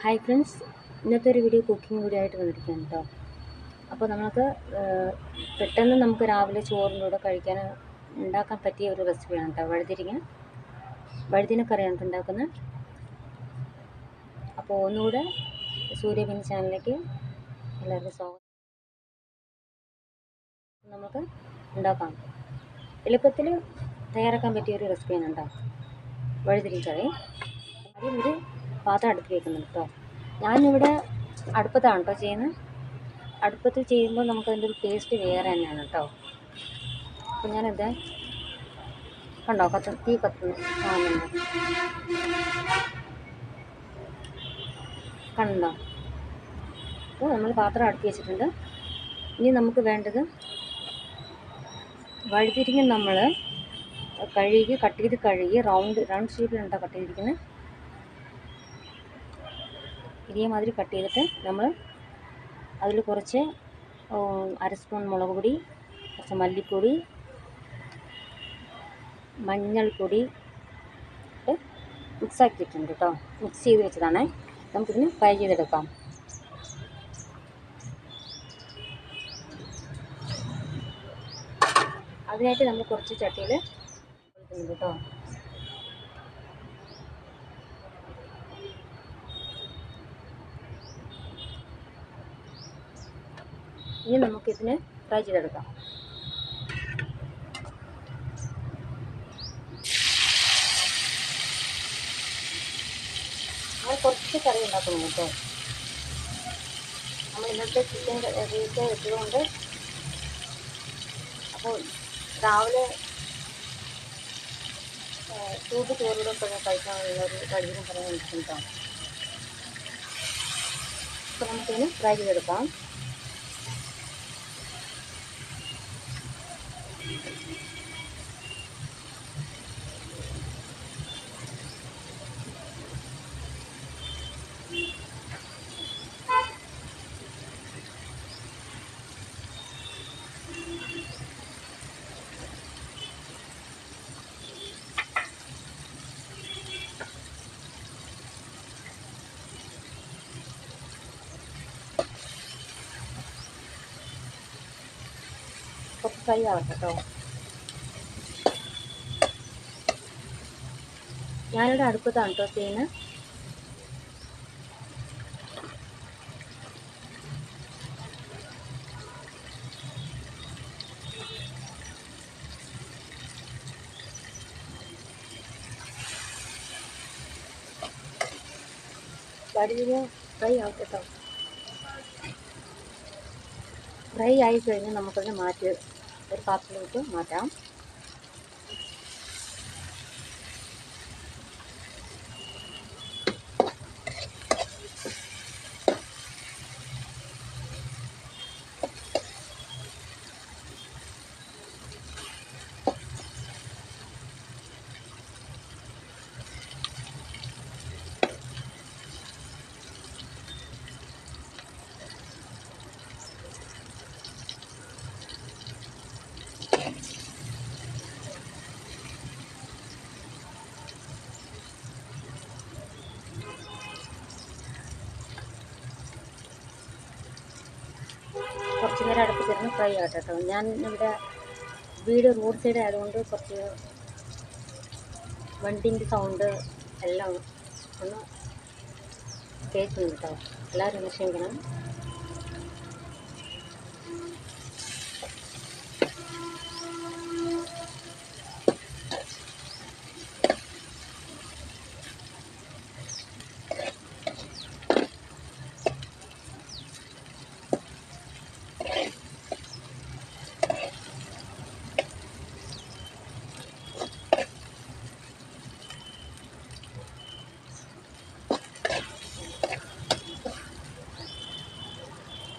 Hi friends ഇന്നത്തെ ഒരു video cooking video ആയിട്ട് വന്നിരിക്കുകയാണ് കേട്ടോ അപ്പോൾ നമുക്ക് പെട്ടെന്ന് നമുക്ക് രാവിലെ ചോറിന്റെ കൂടെ കഴിക്കാൻ ഉണ്ടാക്കാൻ പറ്റിയ ഒരു റെസിപ്പിയാണ് കേട്ടോ വഴുതിരിങ്ങ വഴുതിനക്കറിയാണ് കറിയാണ് ഉണ്ടാക്കുന്നത്. അപ്പോൾ ഒന്നുകൂടെ സൂര്യബിൻ ചാനലിലേക്ക് എല്ലാവർക്കും സ്വാഗതം. നമുക്ക് ഉണ്ടാക്കാം. എളുപ്പത്തിൽ തയ്യാറാക്കാൻ പറ്റിയ ഒരു റെസിപ്പിയാണ് കേട്ടോ വഴുതിരിക്കറി ആദ്യം ഒരു പാത്രം അടുപ്പ് വെക്കുന്നുണ്ട് കേട്ടോ. ഞാനിവിടെ അടുപ്പത്താണ് കേട്ടോ ചെയ്യുന്നത്. അടുപ്പത്തിൽ ചെയ്യുമ്പോൾ നമുക്കതിന്റെ ഒരു ടേസ്റ്റ് വേറെ തന്നെയാണ് കേട്ടോ. അപ്പം ഞാനിത് കണ്ടോ കത്ത് തീ കത്തുന്നു കാണുന്നുണ്ടോ കണ്ടോ? അപ്പോൾ നമ്മൾ പാത്രം അടുപ്പി വെച്ചിട്ടുണ്ട്. ഇനി നമുക്ക് വേണ്ടത് വഴുതിരിഞ്ഞ് നമ്മൾ കഴുകി കട്ട് ചെയ്ത് കഴുകി റൗണ്ട് റൗണ്ട് ഷേപ്പിലുണ്ടോ കട്ട് ചെയ്തിരിക്കുന്നത് ഇതേമാതിരി കട്ട് ചെയ്തിട്ട് നമ്മൾ അതിൽ കുറച്ച് അര സ്പൂൺ മുളക് പൊടി കുറച്ച് മല്ലിപ്പൊടി മഞ്ഞൾപ്പൊടി ഇട്ട് മിക്സ് ആക്കിയിട്ടുണ്ട് കേട്ടോ മിക്സ് ചെയ്ത് വെച്ചതാണേ. നമുക്കിതിന് ഫ്രൈ ചെയ്തെടുക്കാം. അതിനായിട്ട് നമ്മൾ കുറച്ച് ചട്ടിയിൽ കേട്ടോ ഇനി നമുക്കിതിനെ ഫ്രൈ ചെയ്തെടുക്കാം. നമ്മൾ കുറച്ച് കറി ഉണ്ടാക്കുന്നു കേട്ടോ. നമ്മൾ ഇന്നത്തെ ചിക്കൻ റേറ്റ് വെച്ചതുകൊണ്ട് അപ്പോൾ രാവിലെ ചൂട് ചോറിലൂടെ കഴിക്കാനുള്ള ഒരു കഴിവിനും പറയാൻ കേട്ടോ. അപ്പോൾ നമുക്കിതിന് ഫ്രൈ ചെയ്തെടുക്കാം. ഫ്രൈ ആവട്ടെ കേട്ടോ ഞാനിവിടെ അടുപ്പത്താണ് കേട്ടോ ചെയ്യുന്നത് വടിയിൽ ഫ്രൈ ആവട്ടെ ഫ്രൈ ആയി കഴിഞ്ഞാൽ നമുക്കതിനെ മാറ്റി ഒരു പാത്രത്തിലേക്ക് മാറ്റാം കുറച്ച് അടുപ്പത്തിരുന്ന് ഫ്രൈ ആകട്ടെ കേട്ടോ ഞാൻ ഇവിടെ വീട് റോഡ് സൈഡ് ആയതുകൊണ്ട് കുറച്ച് വണ്ടിന്റെ സൗണ്ട് എല്ലാം ഒന്ന് കേൾക്കുന്നു കേട്ടോ. എല്ലാവരും ക്ഷമിക്കണം.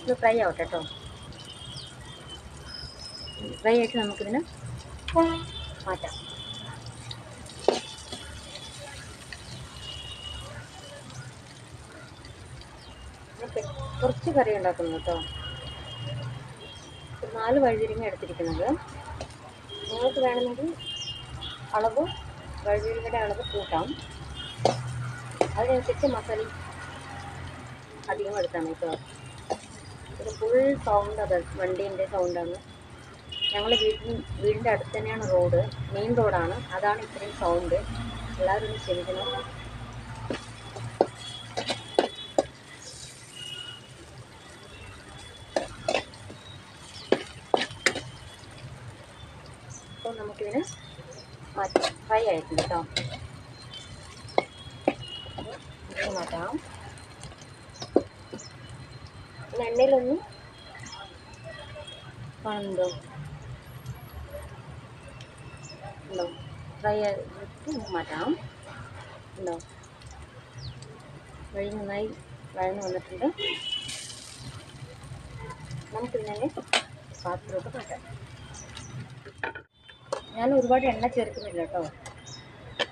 ഇത് ഫ്രൈ ആവട്ടെ കേട്ടോ ഫ്രൈ ആയിട്ട് നമുക്കിതിന് മാറ്റാം കുറച്ച് കറി ഉണ്ടാക്കുന്നു കേട്ടോ. നാല് വഴുതിരിങ്ങ എടുത്തിരിക്കുന്നത് നിങ്ങൾക്ക് വേണമെങ്കിൽ അളവ് വഴുതിരിങ്ങയുടെ അളവ് കൂട്ടാം. അതിനനുസരിച്ച് മസാല അധികം എടുത്താണ് കേട്ടോ. ഇത് ഫുൾ സൗണ്ട് അത് വണ്ടീന്റെ സൗണ്ടാണ് ഞങ്ങൾ വീട്ടിൽ വീടിന്റെ അടുത്ത് തന്നെയാണ് റോഡ് മെയിൻ റോഡാണ് അതാണ് ഇത്രയും സൗണ്ട് എല്ലാവരും ക്ഷമിക്കണം. അപ്പോൾ നമുക്കിതിന് ഫ്രൈ ആയിട്ടുണ്ട് കേട്ടോ ഇത് മാറ്റാം പിന്നെ എണ്ണയിലൊന്നും കാണുന്നുണ്ടോ ഉണ്ടോ? ഫ്രൈ ആയിട്ട് മാറ്റാം. ഉണ്ടോ? വഴി നന്നായി വഴന്ന് വന്നിട്ടുണ്ട്. നമുക്കിതിനെ പാത്രത്തിലോട്ട് മാറ്റാം. ഞാൻ ഒരുപാട് എണ്ണ ചേർക്കുന്നില്ല കേട്ടോ.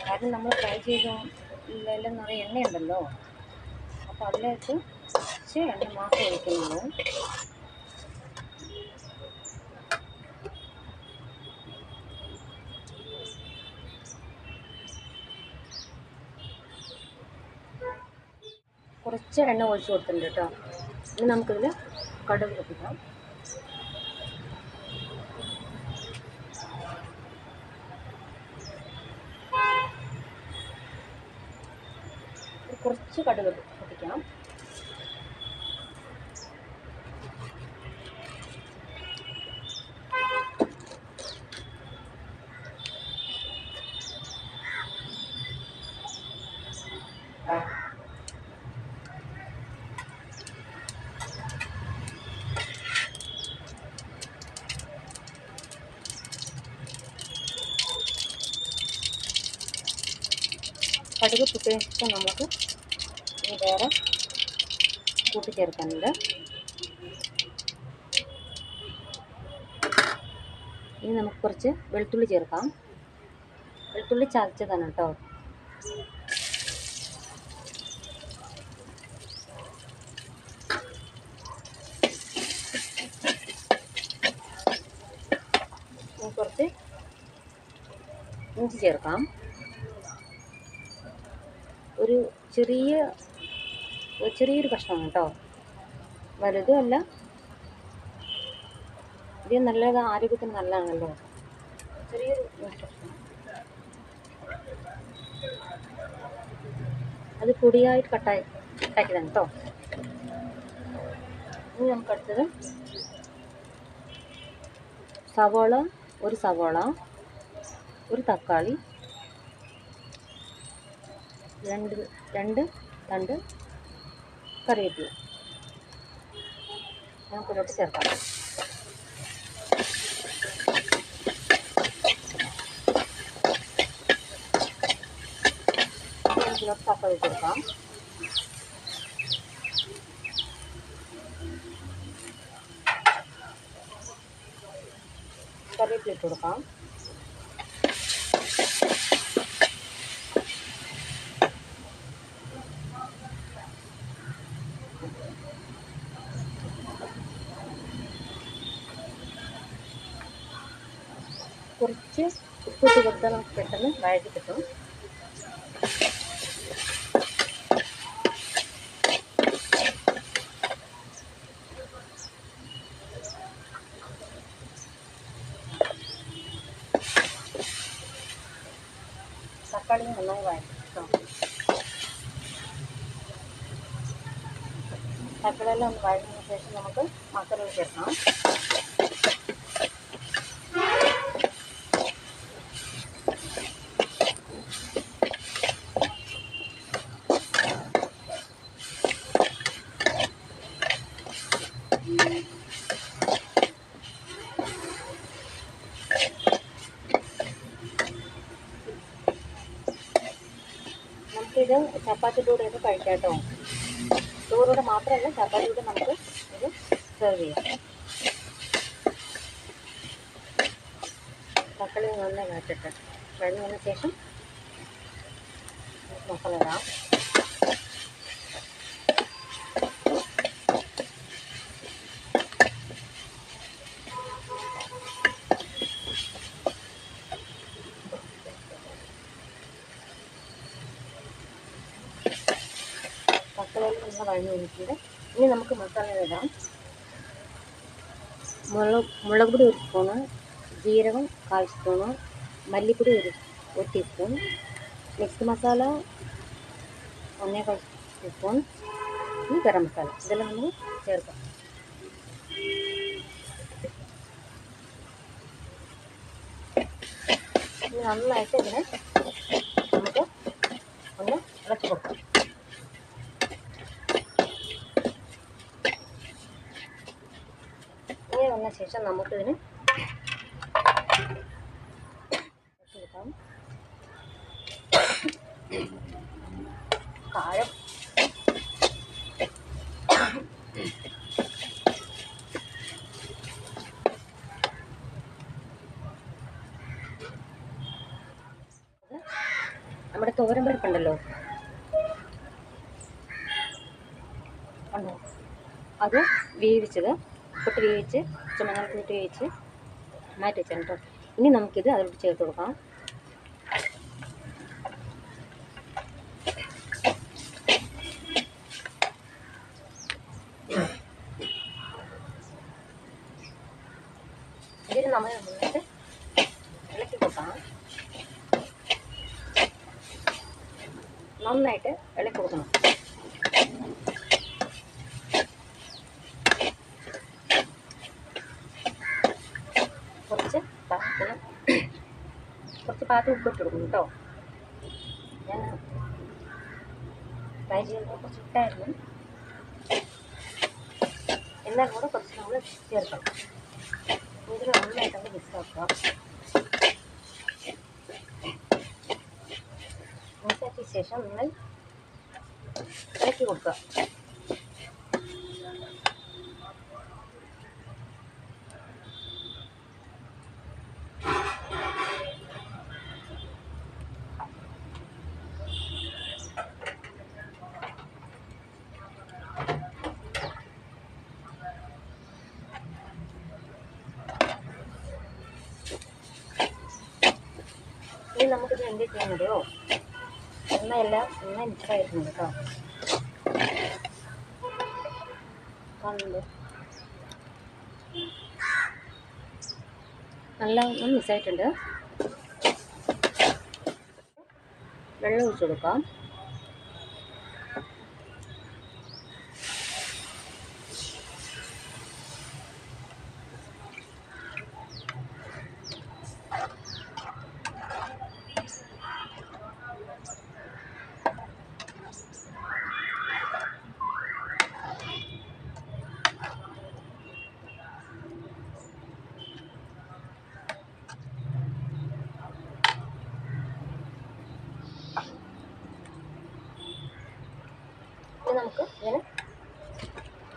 കാരണം നമ്മൾ ഫ്രൈ ചെയ്ത ഇല്ലെല്ലാം നിറയെ എണ്ണയുണ്ടല്ലോ. അപ്പോൾ അതിലേക്ക് കുറച്ച് മാസം ഒഴിക്കുന്നത് കുറച്ച് എണ്ണ ഒഴിച്ചു കൊടുത്തിട്ടുണ്ട് കേട്ടോ. ഇനി നമുക്കിതിൽ കടുക് പൊട്ടിക്കാം കുറച്ച് കുറച്ച് കടുക് പൊട്ടിക്കാം കടുക് പൊട്ടിയതിന് ശേഷം നമുക്ക് ഇനി വേറെ കൂട്ടിച്ചേർക്കുന്നുണ്ട് ഇനി നമുക്ക് കുറച്ച് വെളുത്തുള്ളി ചേർക്കാം. വെളുത്തുള്ളി ചതച്ചതാണ് കേട്ടോ. കുറച്ച് ഇഞ്ചി ചേർക്കാം ഒരു ചെറിയ ചെറിയൊരു കഷ്ണമാണ് കേട്ടോ വലുതും അല്ല ഇത് നല്ലത് ആരോഗ്യത്തിന് നല്ലതാണല്ലോ. ചെറിയൊരു അത് പൊടിയായിട്ട് കട്ടായി കട്ടാക്കിയതാണ് കേട്ടോ ഇനി നമുക്ക് അടുത്തത് സവോള ഒരു സവോള ഒരു തക്കാളി രണ്ട് രണ്ട് തണ്ട് കറിവേപ്പില. നമുക്കിതിലോട്ട് ചേർക്കാം. നമുക്കിതിലോട്ട് തക്കാളി ചേർക്കാം കറിവേപ്പില ഇട്ട് കൊടുക്കാം കുറച്ച് ഉപ്പിട്ട് കൊടുത്താൽ നമുക്ക് പെട്ടെന്ന് വഴറ്റി കിട്ടും. തക്കാളി നന്നായി വഴറ്റി കേട്ടോ. തക്കാളിയെല്ലാം ഒന്ന് വഴറ്റിയതിന് ശേഷം നമുക്ക് മസാല ചേർക്കണം. നമുക്കിത് ചപ്പാത്തിയുടെ കൂടെയൊക്കെ കഴിക്കാം കേട്ടോ. ചോറൂടെ മാത്രമല്ല ചപ്പാത്തിയുടെ നമുക്ക് ഇത് സെർവ് ചെയ്യാം. തക്കാളി നന്നായി വഴറ്റിട്ട് വഴഞ്ഞു ശേഷം മസാല ഇടാം. മസാലയിൽ നല്ല വഴഞ്ഞു ഇനി നമുക്ക് മസാല ഇടാം. മുളക് മുളക് പൊടി ഒരു സ്പൂണ് ജീരകം കാൽ സ്പൂണ് മല്ലിപ്പൊടി ഒരു ഒരു ടീസ്പൂൺ മിക്സ് മസാല ഒന്നേകാൽ ടീസ്പൂൺ ഈ ഗരം മസാല ഇതെല്ലാം നമ്മൾ ചേർക്കാം. നന്നായിട്ട് ഇതിനെ നമുക്ക് ഒന്ന് ഇളക്കി കൊടുക്കാം. ഇങ്ങനെ വന്ന ശേഷം നമുക്കിതിന് കാരം. നമ്മുടെ തോരൻ പരിപ്പുണ്ടല്ലോ. അത് വേവിച്ചത് ഉപ്പിട്ട് വേവിച്ച് ചുമന്നൽക്കിട്ട് വേവിച്ച് മാറ്റി വെച്ചാൽ കേട്ടോ. ഇനി നമുക്കിത് അതിലോട്ട് ചേർത്ത് കൊടുക്കാം ഇതിന് നമ്മൾ നന്നായിട്ട് ഇളക്കി കൊടുക്കാം നന്നായിട്ട് ഇളക്കി കൊടുക്കണം കുറച്ച് പാകത്തിന് കുറച്ച് പാകത്തിന് ഉപ്പിട്ട് കൊടുക്കും കേട്ടോ. ഞാൻ ഫ്രൈ ചെയ്യുമ്പോൾ കുറച്ച് ഇട്ടായിരുന്നു. എന്നാൽ കൂടെ കുറച്ച് നമ്മൾ ചേർക്കണം. ഇതിൽ നന്നായിട്ട് നമ്മൾ മിക്സ് ആക്കുക മിക്സാക്കിയ ശേഷം നിങ്ങൾ ഇളക്കി കൊടുക്കുക ഇനി ചെയ്യുന്നതോ എണ്ണയെല്ലാം എണ്ണ മിക്സായിരുന്നു കേട്ടോ. കാണുന്നുണ്ട് നല്ല ഒന്ന് മിസ്സായിട്ടുണ്ട്. വെള്ളം ഒഴിച്ചു കൊടുക്കാം ഇനി നമുക്ക് ഇങ്ങനെ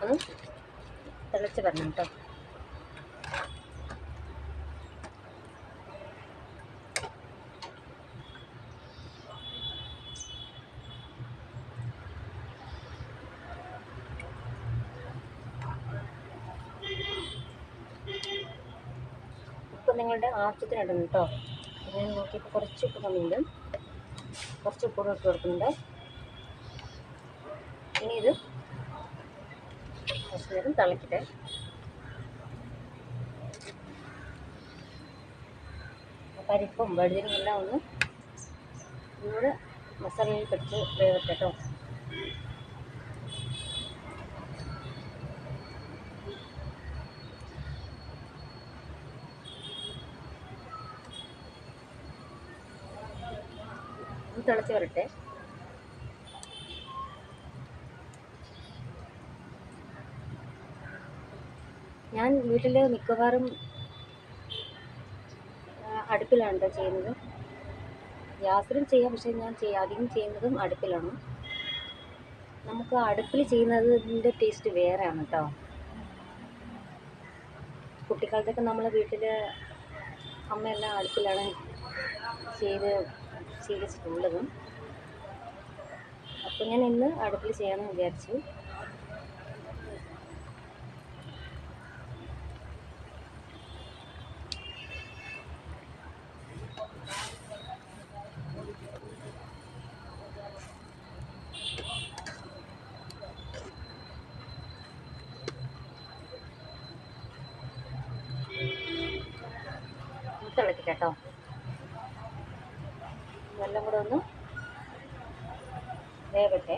ഒന്ന് തിളച്ച് വരണം കേട്ടോ. നിങ്ങളുടെ ആവശ്യത്തിന് കേട്ടോ. ഞാൻ നോക്കിയപ്പോൾ കുറച്ച് ഉപ്പ് കമ്മിയുണ്ട്. കുറച്ച് ഉപ്പ് ഇട്ട് കൊടുക്കുന്നുണ്ട്. ഇനി ഇത് കുറച്ച് നേരം തിളക്കട്ടെ. പരിപ്പും വഴുതിനും എല്ലാം ഒന്ന് ഒന്നുകൂടെ മസാലയിൽ പിടിച്ച് വേവട്ടെ തിളച്ച് വരട്ടെ. ഞാൻ വീട്ടിൽ മിക്കവാറും അടുപ്പിലാണ് കേട്ടോ ചെയ്യുന്നത്. ഗ്യാസിലും ചെയ്യാം പക്ഷേ ഞാൻ ചെയ്യാം അധികം ചെയ്യുന്നതും അടുപ്പിലാണ്. നമുക്ക് അടുപ്പിൽ ചെയ്യുന്നതിന്റെ ടേസ്റ്റ് വേറെയാണ് കേട്ടോ കുട്ടിക്കാലത്തൊക്കെ നമ്മളെ വീട്ടിൽ അമ്മയെല്ലാം അടുപ്പിലാണ് ചെയ്ത് ശീലിച്ചിട്ടുള്ളതും അപ്പോൾ ഞാൻ ഇന്ന് അടുപ്പിൽ ചെയ്യാമെന്ന് വിചാരിച്ചു. കേട്ടോ. ഇതെല്ലാം കൂടെ ഒന്ന് വേവട്ടെ.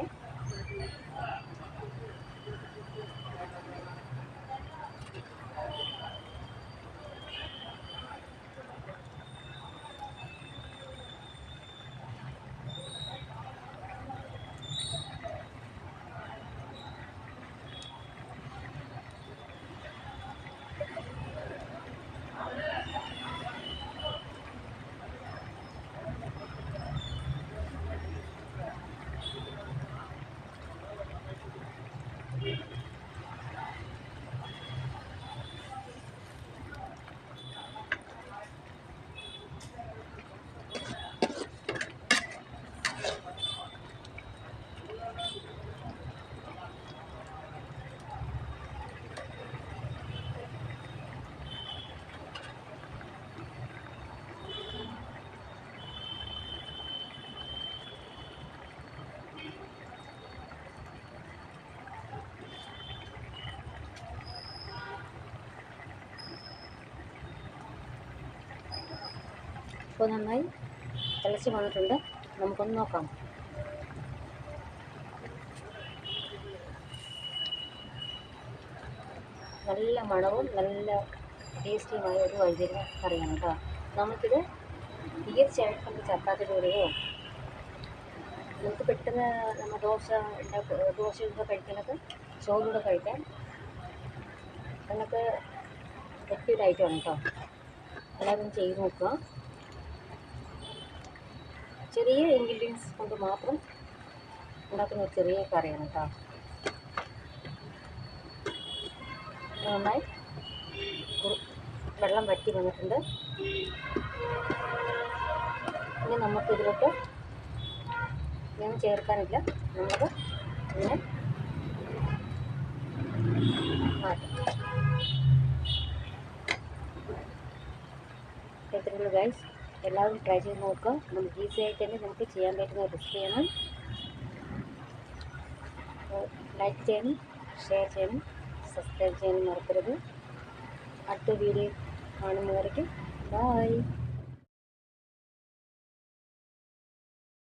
ഇപ്പോൾ നന്നായി തിളച്ച് വന്നിട്ടുണ്ട്. നമുക്കൊന്ന് നോക്കാം. നല്ല മണവും നല്ല ടേസ്റ്റിയുമായ ഒരു വൈദ്യുതി കറിയാണ് കേട്ടോ. നമുക്കിത് തീർച്ചയായിട്ടും നമുക്ക് ചപ്പാത്തി കൂടെയോ നമുക്ക് പെട്ടെന്ന് നമ്മൾ ദോശ ദോശയൊക്കെ കഴിക്കുന്നത് ചോറിലൂടെ കഴിക്കാൻ നമുക്ക് പറ്റിയൊരു ഐറ്റമാണ് കേട്ടോ. എല്ലാവരും ചെയ്ത് നോക്കുക. ചെറിയ ഇൻഗ്രീഡിയൻസ് കൊണ്ട് മാത്രം ഉണ്ടാക്കുന്ന ഒരു ചെറിയ കറിയാണ് കേട്ടോ നന്നായി വെള്ളം വറ്റി വന്നിട്ടുണ്ട്. ഇനി നമുക്ക് ഇതിലോട്ട് ഞാൻ ചേർക്കാനില്ല. നമുക്ക് ഇതിനെ മാറ്റാം. ഇത്രയുള്ളൂ ഗൈസ് എല്ലാവരും ട്രൈ ചെയ്ത് നോക്കുക നമുക്ക് ഈസി ആയിട്ട് തന്നെ നമുക്ക് ചെയ്യാൻ പറ്റുന്ന റെസിപ്പിയാണ് ലൈക്ക് ചെയ്യണം ഷെയർ ചെയ്യണം സബ്സ്ക്രൈബ് ചെയ്യാനും മറക്കരുത്. അടുത്ത വീഡിയോ കാണുന്നവരേക്കും ബായ്